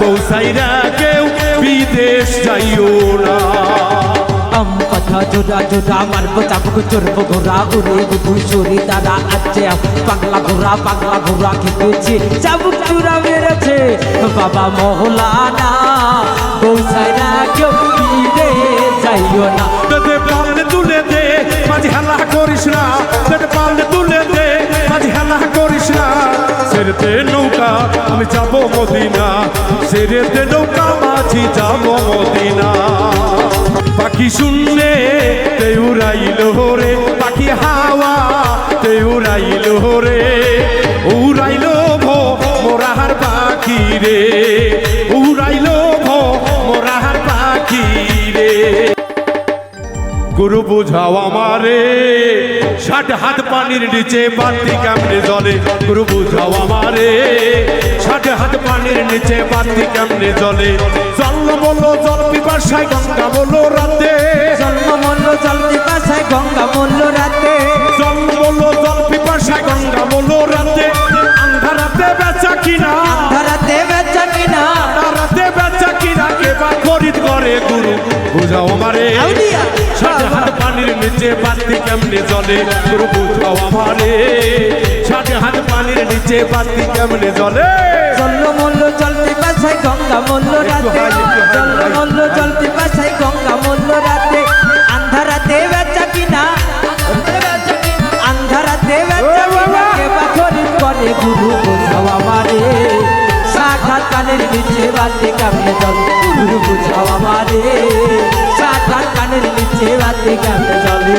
পৌঁছাইরা কেউ বিদেশ যাইও না। আম কথা জোড়া জোড়া মারবো চাপকো চড়বো ঘোড়া উড়ে বুধু চুরি দাদা আছে পাগলা ঘোড়া পাগলা ঘোড়া খেপেছে চাবুক চূড়া মেরেছে। বাবা মহলানা বৌসাইরা কেউ ফিরে যাইও না। তুলে দে মাঝে হেলা করিস না। সেরেতে নৌকা, আমি যাব মদিনা। সেরেতে নৌকা, মাঝি যাব মদিনা। পাখি শুনলে তে উড়াইল রে পাখি হাওয়া তে উড়াইল রে উড়াইল ভো মোরাহার পাখি রে। উড়াইল গুরু বুঝাও আমারে। ষাট হাত পানির নিচে বাতি কেমনে জলে গুরু বুঝাও আমারে। ষাট হাত পানির নিচে বাতি কেমনে জলে জল বলো জল পিপাসায় গঙ্গা বলো রাতে। জন্ম মল্ল জল পিপাসায় গঙ্গা মল্ল রাতে। জল বলো জল পিপাসায় গঙ্গা বলো রাতে। আন্ধারাতে বেচা কিনা? ধরাতে বেচা কিনা? আন্ধারাতে বেচা কিনা? কে বা খরিদ করে গুরু বুঝাও আমারে। নিচে বাতি কেমনে জলে গুরু বুঝাও আমারে ষাট হাত পানির নিচে বাতি কেমনে জলে জল মল্ল জল পিপাসায় গঙ্গা মল্ল রাতে জল মল্ল জল পিপাসায় গঙ্গা মল্ল রাতে। আন্ধারাতে বেচা কিনা? আন্ধারাতে বেচা কিনা? কে খরিদ করে গুরু বোঝাও আমারে? সাক্ষাৎ কানের নিচে বাতি কেমনে জল গুরু বোঝাও আমারে। সাক্ষাৎ কানের নিচে বাতি কেমনে জলে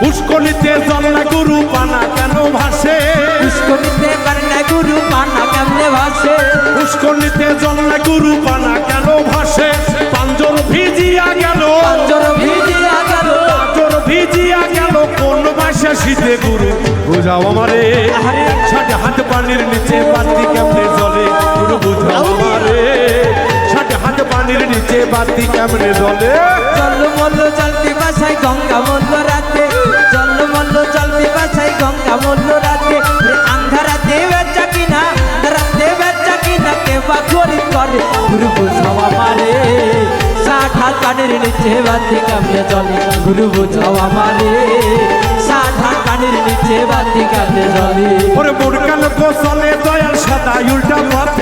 পুষ্করিতে জল না গুরু পানা কেন ভাসে? পুষ্করিতে কান্না গুরু পানা কেমনে ভাসে? পুষ্করিতে জল না গুরু পানা কেন ভাসে? পাঞ্জর ভিজিয়া গেল। পাঞ্জর ভিজিয়া গেল। পাঞ্জর ভিজিয়া গেল। কোন মাসে শীতে গুরু? বুঝাও আমারে। ষাট হাত পানির নিচে বাতি কেমনে জলে গুরু বুঝাও আমারে নিচে বাতি কেমনে জলে জল মল্ল জল পিপাসায় গঙ্গা মল্ল রাতে। জল মল্ল জল পিপাসায় গঙ্গা মল্ল রাতে। আন্ধারাতে বেচা কিনা আন্ধারাতে বেচা কিনা কে বা করি? করে গুরু আমারে ষাট হাত কানের নিচে বাতি কামড়ে জলে গুরু বুঝাও আমারে ষাট হাত কানের নিচে বাতি কামড়ে জলে ওরে মোর কাল গোসলে দয়াল সাদা উল্টা পথে।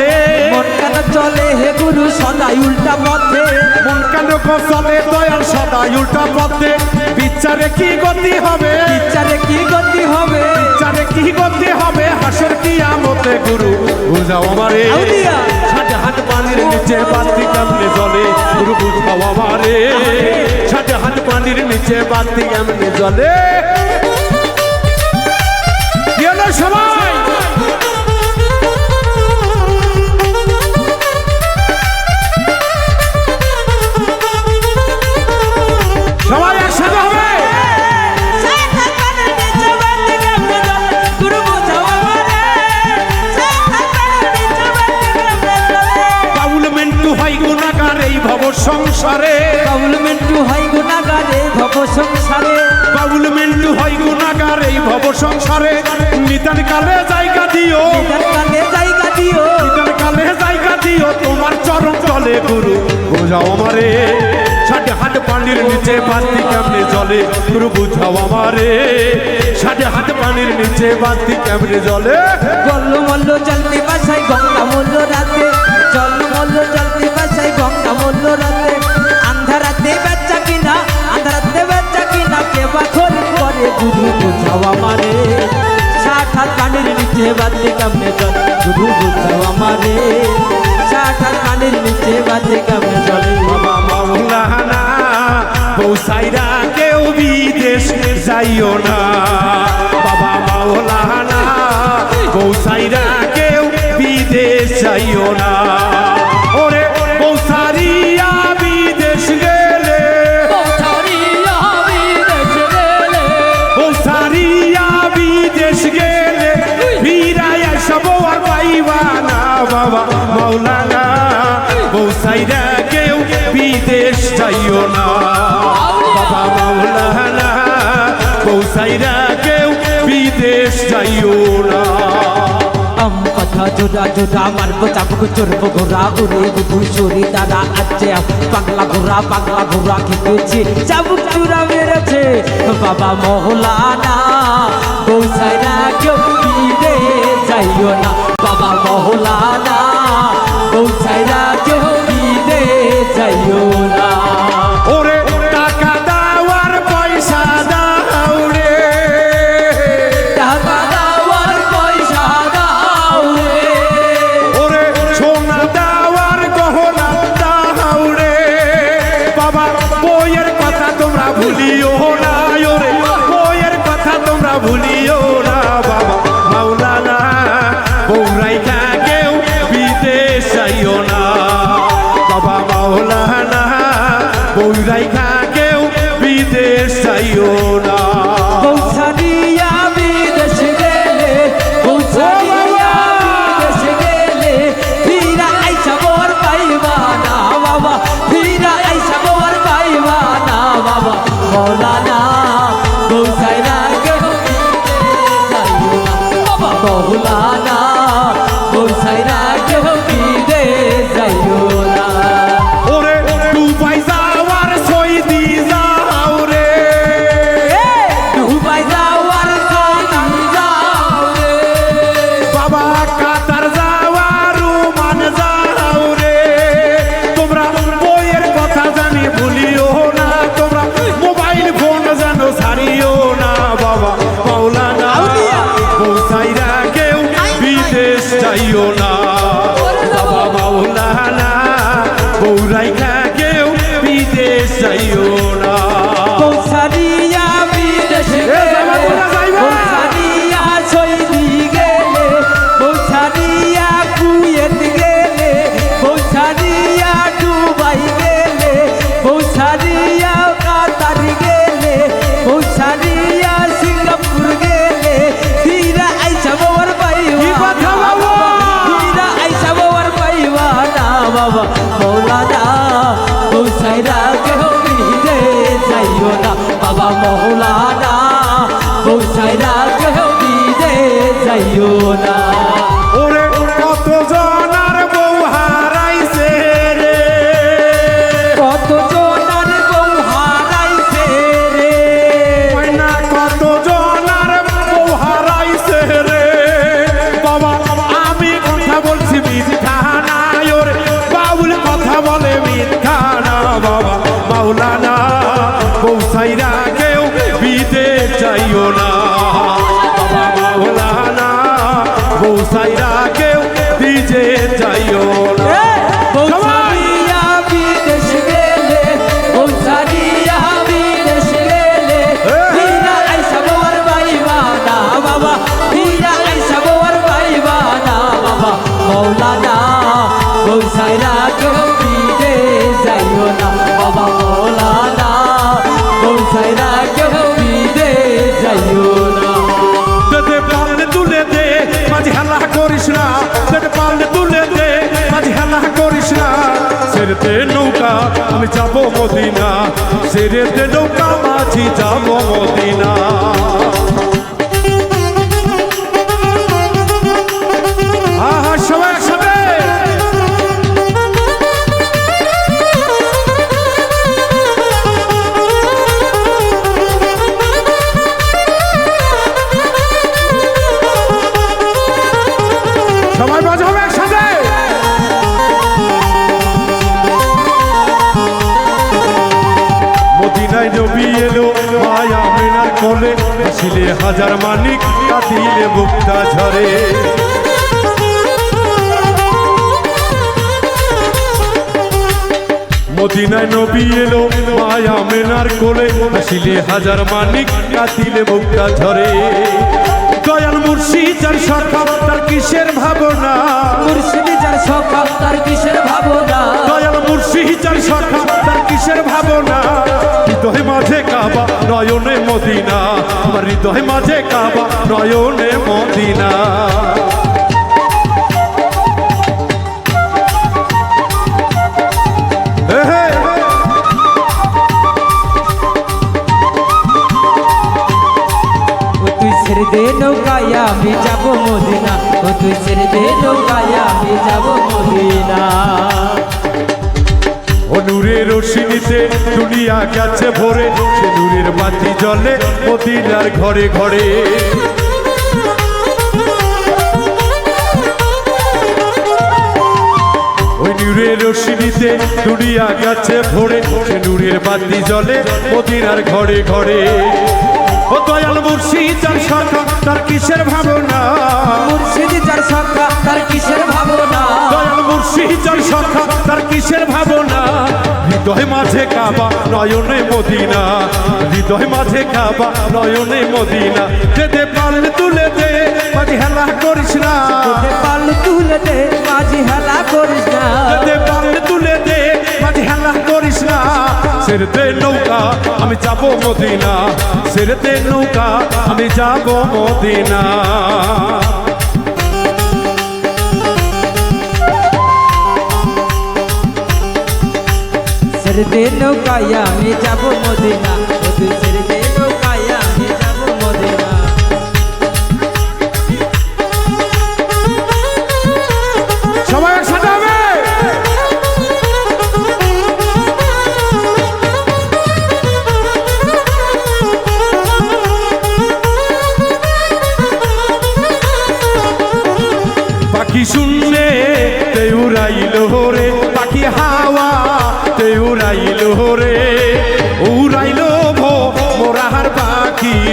সদাই উল্টা পথে। মন কাল গোসলে দয়াল সাদা উল্টা পথে। বিচারে কি গতি হবে? বিচারে কি গতি হবে? বিচারে কি গতি হবে? হাসর কি আমতে গুরু বুঝাও আমারে। হাত পানির নিচে বাতি কেমনে জলে গুরু বুঝাও আমারে। হাত পানির নিচে বাতি কেমনে জলে। সবাই। নিচে বাতি কেমনে জলে গুরু বুঝাও আমারে। সাথে হাত পানির নিচে বাতি কেমনে জলে জল মল্ল জলতে বাসাই গঙ্গা মল্ল রাতে। জল মল্ল জলতে বাসাই গঙ্গা মল্ল রাতে। আন্ধারাতে বেচা কিনা, আন্ধারাতে বেচা কিনা, কে বা খরি করে, গুরু বুঝাও আমারে। ষাট হাত কানের নিচে বাতি কামনে জল গুরু বুঝাও আমারে। ষাট হাত কানের নিচে বাতি কামনে জলে বাবা মাওলানা বৌসাইরা কেউ বিদেশ যাইও না। বাবা মাওলানা বৌসাইরা কেউ বিদেশ যাইও না। ওরে বৌসারিয়া বিদেশ গেলে। বৌসারিয়া বিদেশ গেলে। ফিরাই সব আর পাইবা না বাবা মাওলানা। বৌসাইরা কেউ বিদেশ যাইও না। যাইও না। আম কথা জোড়া জোড়া, মারবো চাপকো চড়বো ঘোরা উড়ে বুধু সরি দাদা আছে পাগলা ঘোরা পাগলা ঘোরা খেতেছে চাবুক চূড়া মেরেছে। বাবা মহলানা বৌসাই না, কেউ দে যাইও না। বাবা মহলানা বৌসাই না, কেউ দে যাইও না। ছাইরা কেহ মিহিরে যাইও না। বাবা মহলানা বউ ছাইরা কেহ মিহিরে যাইও না। সেরেতে নৌকা আমি যাব মদিনা। সেরেতে নৌকা মাঝি যাব মদিনা। মদিনায় নবী এলো মায়া মেনার কোলে আসিলে হাজার মানিক কাতিলে মুক্তা ঝরে। দয়াল মুর্শি যার সখা তার কিসের ভাবনা? মুর্শিদি যার সখা তার কিসের ভাবনা? দয়াল মুর্শি যার সখা তার কিসের ভাবনা? হৃদয় মাঝে কাবা নয়নে মদিনা। আমার হৃদয় মাঝে কাবা নয়নে মদিনা। আমি যাব মদিনা। ও তুই ছেড়ে দে নৌকায় আমি যাব মদিনা। নূরের রশ্মিতে দুনিয়া গেছে ভরে, সে নূরের বাতি জলে মদিনার ঘরে ঘরে। ওই নূরের রশ্মিতে দুনিয়া গেছে ভরে, সে নূরের বাতি জলে মদিনার ঘরে ঘরে। ও দয়াল মুর্শিদ যার সরকার তার কিসের ভাবনা? মুর্শিদ যার সখা তার কিসের ভাবনা? দয়াল মুর্শিদ যার সরকার তার কিসের ভাবনা? হৃদয় মাঝে কাবা নয়নে মদিনা। হৃদয় মাঝে কাবা নয়নে মদিনা। যেতে পারলে তুলে দে হেলা করিস না। সেরতে নৌকা, আমি যাব মদিনা। ছেড়েতে নৌকা, আমি যাব মদিনা। ছেড়েতে নৌকায়, আমি যাব মদিনা। ছেড়ে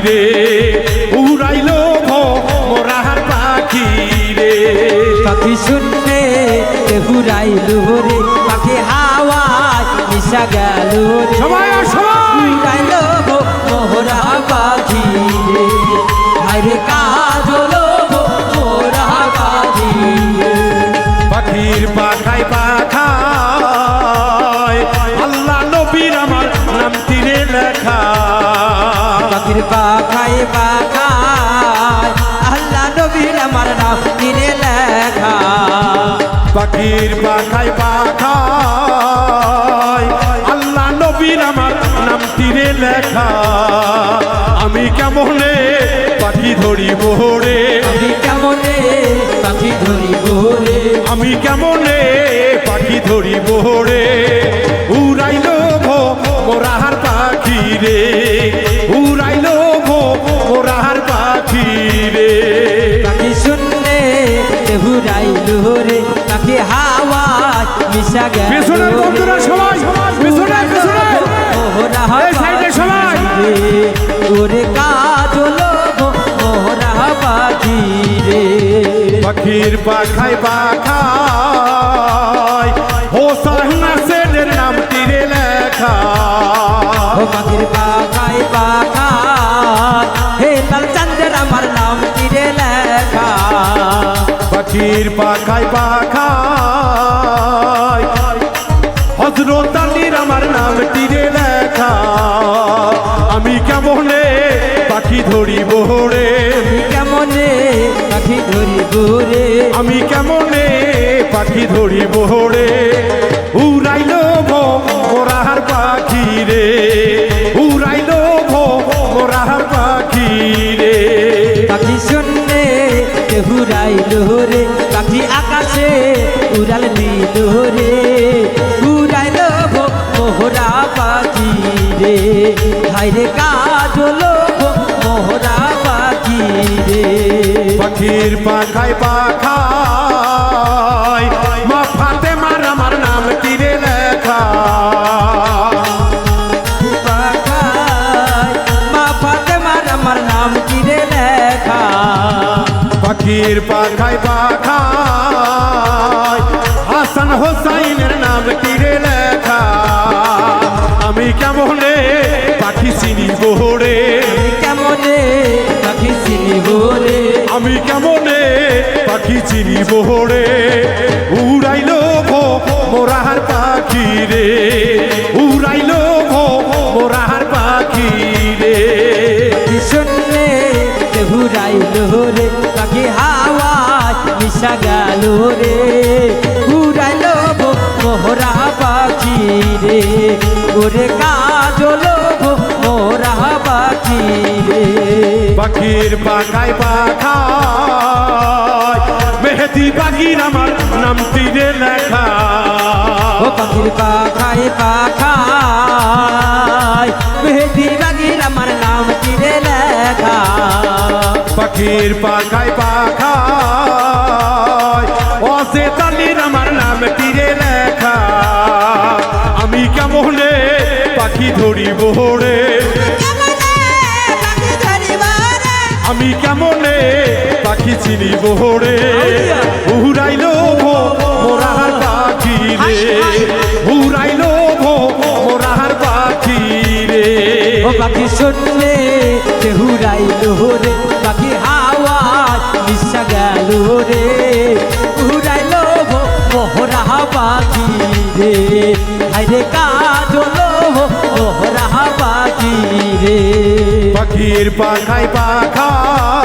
রে। উড়াইল মোরাহার পাখি রে। পাখি শুনলে উড়াইল রে পাখি হাওয়ায় মিশা গেল সবাই সবাই। উড়াইল মোহরা পাখি রে। আরে কাজ লেখা আমি কেমনে পাখি ধরি রে? আমি কেমনে পাখি ধরি রে? আমি কেমনে পাখি ধরি রে? উড়াইল ভোরাহার পাখি রে। পাখির পাখায় পাখায়। হোসাইন সেনের নাম তীরে লেখা। ও পাখির পাখায় পাখায়। হে লাল চন্দ্র আমার নাম তীরে লেখা। পাখির পাখায় পাখায়। হজরত আলীর আমার নাম তীরে লেখা। আমি কেমনে পাখি ধরিব রে? আমি কেমনে পাখি ধরিব রে আমি কেমনে পাখি ধরিব রে উড়াইল ভো মোরাহার পাখি রে। উড়াইল ভো মোরাহার পাখি রে। পাখি শুনলে হুরাইল রে পাখি আকাশে উড়াল দিল রে উড়াইল মোহরা পাখি রে। হাইরে কাজল মোহরা পাখি রে। পাখির পাখায় পাখায়। মা ফাতে মার আমার নাম তীরে লেখা? পাখায় মা ফাতেমার আমার নাম কিরে লেখা? পাখির পাখায় পাখি চিনি রে উড়াইল ভো মোরাহার পাখি রে। উড়াইল ভো মোরাহার পাখি রে। পাখি শুনলে হুরাইল রে পাখি হাওয়া মিশা গেল রে হুরাইল গো মোহরা পাখি রে। ওরে কাজল গো মোহরা পাখি রে। পাখির পাখায় পাখায় মেহেদি বাগির আমার নাম তীরে লেখা। ও পাখির পাখায় পাখায় মেহেদি বাগির আমার নাম তীরে লেখা। পাখির পাখায় পাখায় অসে তালির আমার নাম তীরে লেখা। আমি কেমনে পাখি ধরিব রে? আমি কেমনে পাখি চিনিব রে উড়াইল মোরার পাখি রে উড়াইল মোরাহার পাখি রে পাখি শুনলে হুরাইল রে। পাখি হাওয়া নিশা গেল রে। উড়াইল মোহরা পাখি রে হাইরে কাজল মোহরা পাখি রে পাখির পাখায় পাখায়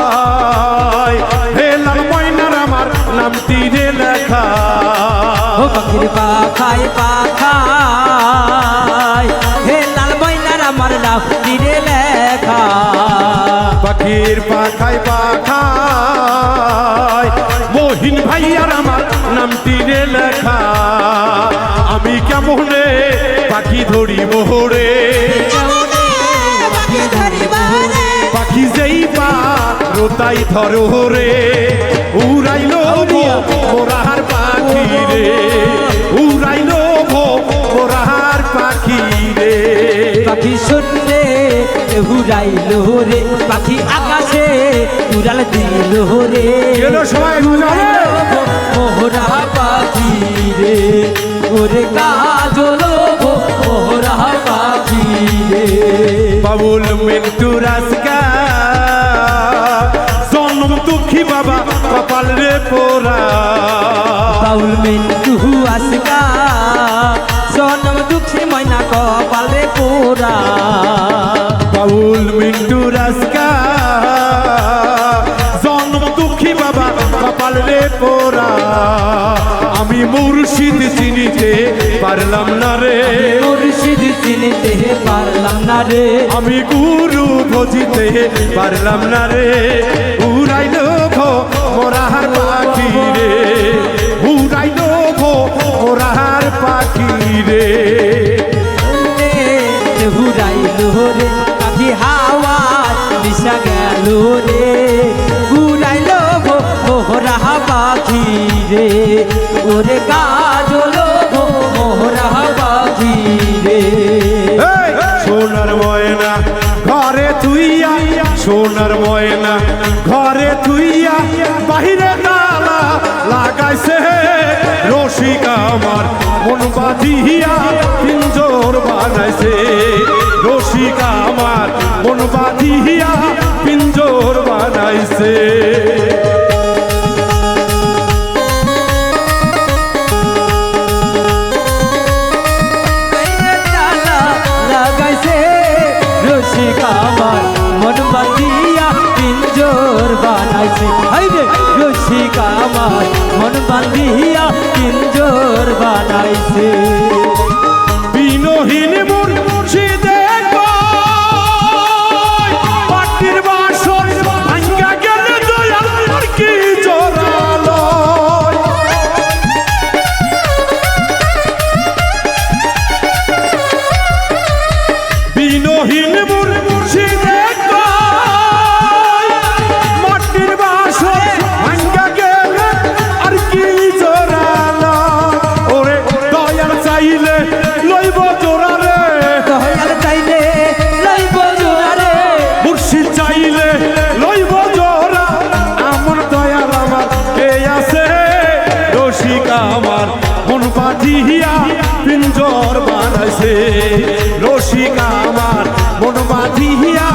পাখির পাখায় পাখায়। হে লাল ময়নার আমার নাম তীরে লেখা। পাখির পাখায় পাখায়। মহিন ভাইয়ার আমার নাম তীরে লেখা। আমি কেমনে পাখি ধরিব রে পাখি যেই পা রোতাই ধরো রে। উড়াইলো মোরার পাখি রে। উড়াইলো মোরার পাখি রে। পাখি শুনলে হুরাইল রে পাখি আকাশে উড়াল দিল রে। সবাই মোহরা পাখি রে। ওরে কাজল মোহরা রে বাবুল মিন্টু রাসকা জন্ম দুঃখী বাবা কপাল রে পোরা বাউল মিন্টু আসকা সনম দুঃখী ময়না কপালে পোরা বাবুল মিন্টু রাসকা জন্ম দুঃখী বাবা কপাল রে পোরা আমি মুর্শিদ চিনিতে পারলাম না রে। মুর্শিদ চিনিতে পারলাম না রে। আমি গুরু ভজিতে পারলাম না রে। উড়াইল ভো মোরাহার পাখি রে। উড়াইল ভো মোরাহার পাখি রে। হুরাইল রে পাখি হাওয়া দিশা গেল রে। হুরাইল মোহরা পাখি রে। ওরে কাজল মোহরা পাখি রে। সোনার ময়না ঘরে তুইয়া সোনার ময়না ঘরে তুইয়া বাহিরে তালা লাগাইছে রসিক আমার মন বাঁধিয়া পিঞ্জর বানাইছে। রসিক আমার মন বাঁধিয়া পিঞ্জর বানাইছে। বানাইছে হাইরে রসিক আমার মন বান্ধিয়া তিনজোর বানাইছে। আমার মন বাঁধিয়া পিঞ্জর বানাইছে। রসিকা আমার মন বাঁধিয়া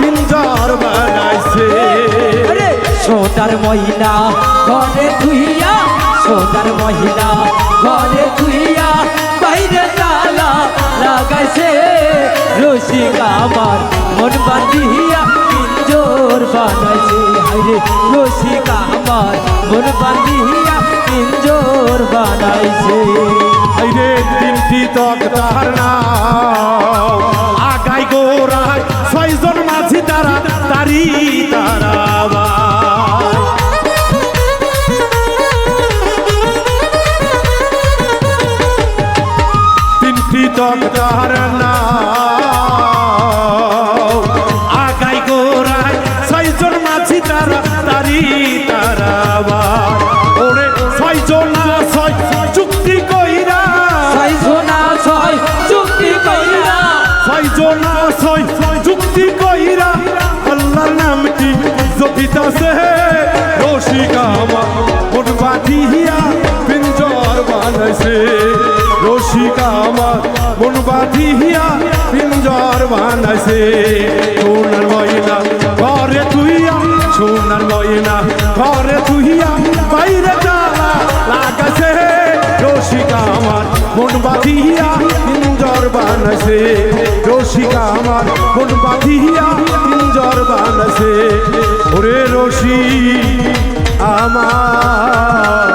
পিঞ্জর বানাইছে। সোনার মহিলা ঘরে ধুইয়া সোনার মহিলা ঘরে ধুইয়া বাইরে তালা লাগাইছে। রসিকা আমার মন বাঁধিয়া পিঞ্জোর বানাইছে। হাইরে রসিকা আমার মন বাঁধিয়া পিঞ্জোর বানাইছে। আইরে তিনটি তক তাহার নাও আগাই গোড়ায় ছয়জন মাঝি তারা তারি তারা। বানাইছে রসিকা আমার মন বাঁধিয়া পিঞ্জর বানাইছে। সোনার ময়না ঘরে তুইয়া, সোনার ময়না ঘরে তুইয়া বাইরে তালা লাগাছে রসিকা আমার মন বাঁধিয়া পিঞ্জর বানাইছে। রসিকা আমার মন বাঁধিয়া পিঞ্জর বানাইছে। ওরে রশি আমার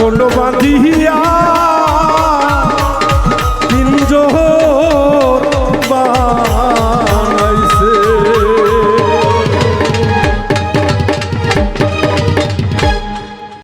মন বাঁধিয়া